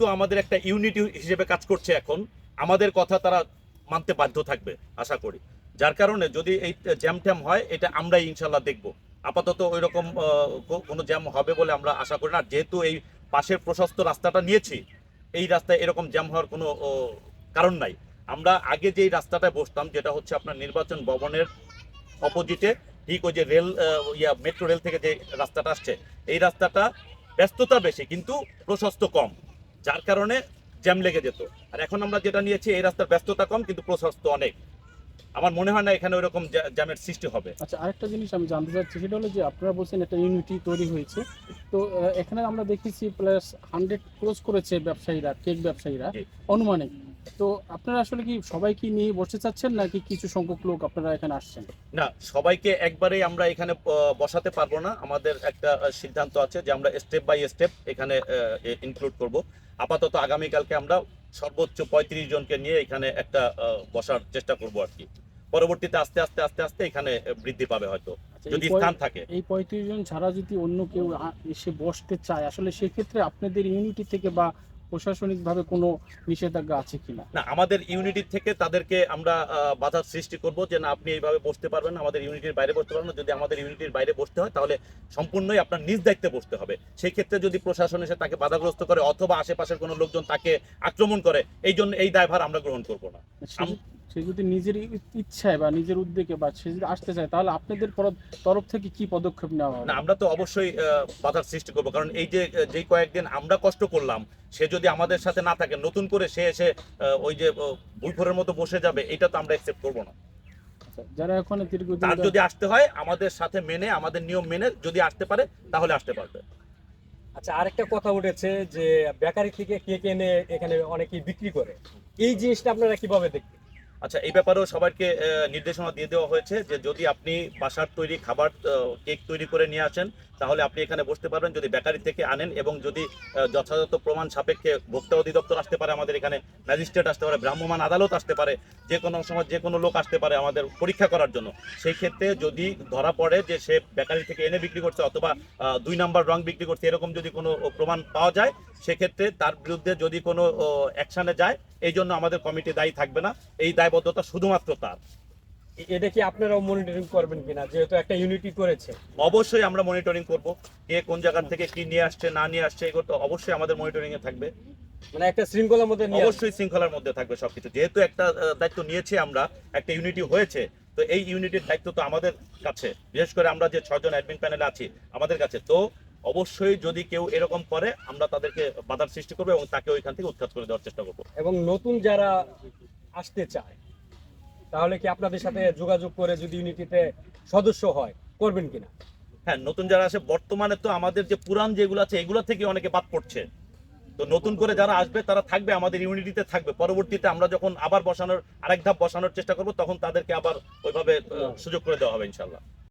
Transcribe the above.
তো আমাদের একটা ইউনিটি হিসেবে কাজ করছে এখন। আমাদের কথা তারা মানতে বাধ্য থাকবে, আশা করি। যার কারণে যদি এই জ্যাম ট্যাম হয়, এটা আমরাই ইনশাল্লাহ দেখব। আপাতত ওই রকম কোনো জ্যাম হবে বলে আমরা আশা করি না। যেহেতু এই পাশের প্রশস্ত রাস্তাটা নিয়েছি, এই রাস্তায় এরকম জ্যাম হওয়ার কোনো কারণ নাই। আমরা আগে যেই রাস্তাটায় বসতাম, যেটা হচ্ছে আপনার নির্বাচন ভবনের অপোজিটে ঠিক ওই যে রেল ইয়া মেট্রো রেল থেকে যে রাস্তাটা আসছে, এই রাস্তাটা ব্যস্ততা বেশি, কিন্তু প্রশস্ত কম। যার কারণে জ্যাম লেগে যেত। আর এখন আমরা যেটা নিয়েছি এই রাস্তার ব্যস্ততা কম কিন্তু প্রশস্ত অনেক। আমার মনে হয় না এখানে ওইরকম জ্যা- জ্যামের সৃষ্টি হবে। আচ্ছা আরেকটা জিনিস আমি জানতে চাচ্ছি সেটা হলো যে আপনারা বলছেন একটা ইউনিটি তৈরি হয়েছে। তো এখানে আমরা দেখেছি প্লাস হান্ড্রেড ক্লোজ করেছে ব্যবসায়ীরা কেক ব্যবসায়ীরা। অনুমানিক তো আপনারা আসলে কি সবাইকে নিয়ে বসতে চাচ্ছেন নাকি কিছু সংখ্যক লোক আপনারা এখানে আসছেন? না সবাইকে একবারেই আমরা এখানে বসাতে পারব না। আমাদের একটা সিদ্ধান্ত আছে যে আমরা স্টেপ বাই স্টেপ এখানে ইনক্লুড করব। আপাতত আগামীকালকে আমরা সর্বোচ্চ পঁয়ত্রিশ জনকে নিয়ে এখানে একটা বসার চেষ্টা করব আর কি। পরবর্তীতে আস্তে আস্তে আস্তে আস্তে এখানে বৃদ্ধি পাবে হয়তো। আচ্ছা, যদি স্থান থাকে। এই পঁয়ত্রিশ জন ছাড়া যদি অন্য কেউ এসে বসতে চায় আসলে সেক্ষেত্রে আপনাদের ইউনিটি থেকে বা প্রশাসনিকভাবে কোনো নিষেধাজ্ঞা আছে কিনা? না আমাদের ইউনিটি থেকে তাদেরকে আমরা বাধার সৃষ্টি করব যে না আপনি এইভাবে বসতে পারবেন আমাদের ইউনিটির বাইরে বসতে পারবেন যদি আমাদের ইউনিটির বাইরে বসতে হয় তাহলে সম্পূর্ণই আপনার নিজ দায়িত্বে বসতে হবে। সেই ক্ষেত্রে যদি প্রশাসন এসে তাকে বাধাগ্রস্ত করে অথবা আশেপাশের কোনো লোকজন তাকে আক্রমণ করে এই জন্য এই দায়ভার আমরা গ্রহণ করব না। সে যদি- নিজের ইচ্ছায় বা নিজের উদ্যোগে বা সে যদি আসতে চায় তাহলে আপনাদের তরফ থেকে কি পদক্ষেপ নেওয়া হবে? আমরা তো অবশ্যই আহ, বাধার সৃষ্টি করব। কারণ এই যে যেই কয়েকদিন আমরা কষ্ট করলাম সে যদি আমাদের সাথে না থাকে নতুন করে সে এসে আহ, ওই যে বুলফোরের মতো বসে যাবে এটা তো আমরা অ্যাকসেপ্ট করব না। আচ্ছা, যারা এখন দীর্ঘদিন তার যদি আসতে হয় আমাদের সাথে মেনে আমাদের নিয়ম মেনে যদি আসতে পারে তাহলে আসতে পারবে। আচ্ছা আরেকটা কথা উঠেছে যে বেকারি থেকে কেক এনে এখানে অনেকেই বিক্রি করে। এই জিনিসটা আপনারা কীভাবে দেখবেন? আচ্ছা এই ব্যাপারেও সবাইকে নির্দেশনা দিয়ে দেওয়া হয়েছে যে যদি আপনি বাসার তৈরি খাবার কেক তৈরি করে নিয়ে আসেন, তাহলে আপনি এখানে বসতে পারবেন, যদি বেকারি থেকে আনেন এবং যদি যথাযথ প্রমাণ সাপেক্ষে ভোক্তা অধিদপ্তর আসতে পারে, আমাদের এখানে ম্যাজিস্ট্রেট আসতে পারে, ভ্রাম্যমাণ আদালত আসতে পারে, যে কোনো সময় যে কোনো লোক আসতে পারে আমাদের পরীক্ষা করার জন্য। সেই ক্ষেত্রে যদি ধরা পড়ে যে সে বেকারি থেকে এনে বিক্রি করছে অথবা দুই নাম্বার রং বিক্রি করছে, এরকম যদি কোনো প্রমাণ পাওয়া যায়, সেক্ষেত্রে তার বিরুদ্ধে যদি কোনো অ্যাকশনে যায় এই জন্য আমাদের কমিটি দায়ী থাকবে না। এই দায়বদ্ধতা শুধুমাত্র তার। এ- এটা কি আপনারাও মনিটরিং করবেন কিনা? যেহেতু একটা ইউনিটি করেছে। অবশ্যই আমরা মনিটরিং করব। কে কোন জায়গা থেকে কি নিয়ে আসছে না নিয়ে আসছে এগুলো তো অবশ্যই আমাদের মনিটরিং এ থাকবে। মানে একটা শৃঙ্খলার মধ্যে অবশ্যই শৃঙ্খলার মধ্যে থাকবে সবকিছু। যেহেতু একটা দায়িত্ব নিয়েছি আমরা একটা ইউনিটি হয়েছে তো এই ইউনিটির দায়িত্ব তো আমাদের কাছে। বিশেষ করে আমরা যে ছজন অ্যাডমিন প্যানেলে আছি আমাদের কাছে। তো অবশ্যই যদি কেউ এরকম করে আমরা তাদেরকে বাধার সৃষ্টি করব এবং তাকে ওইখান থেকে উৎখাত করে দেওয়ার চেষ্টা করব। এবং নতুন যারা আসতে চায় তাহলে কি আপনাদের সাথে যোগাযোগ করে যদি ইউনিটিতে সদস্য হয় করবেন কিনা? হ্যাঁ নতুন যারা আসে বর্তমানে তো আমাদের যে পুরান যেগুলো আছে এগুলো থেকে অনেকে বাদ পড়ছে। তো নতুন করে যারা আসবে তারা থাকবে আমাদের ইউনিটিতে থাকবে। পরবর্তীতে আমরা যখন আবার বসানোর আরেক ধাপ বসানোর চেষ্টা করব তখন তাদেরকে আবার ওইভাবে সুযোগ করে দেওয়া হবে ইনশাল্লাহ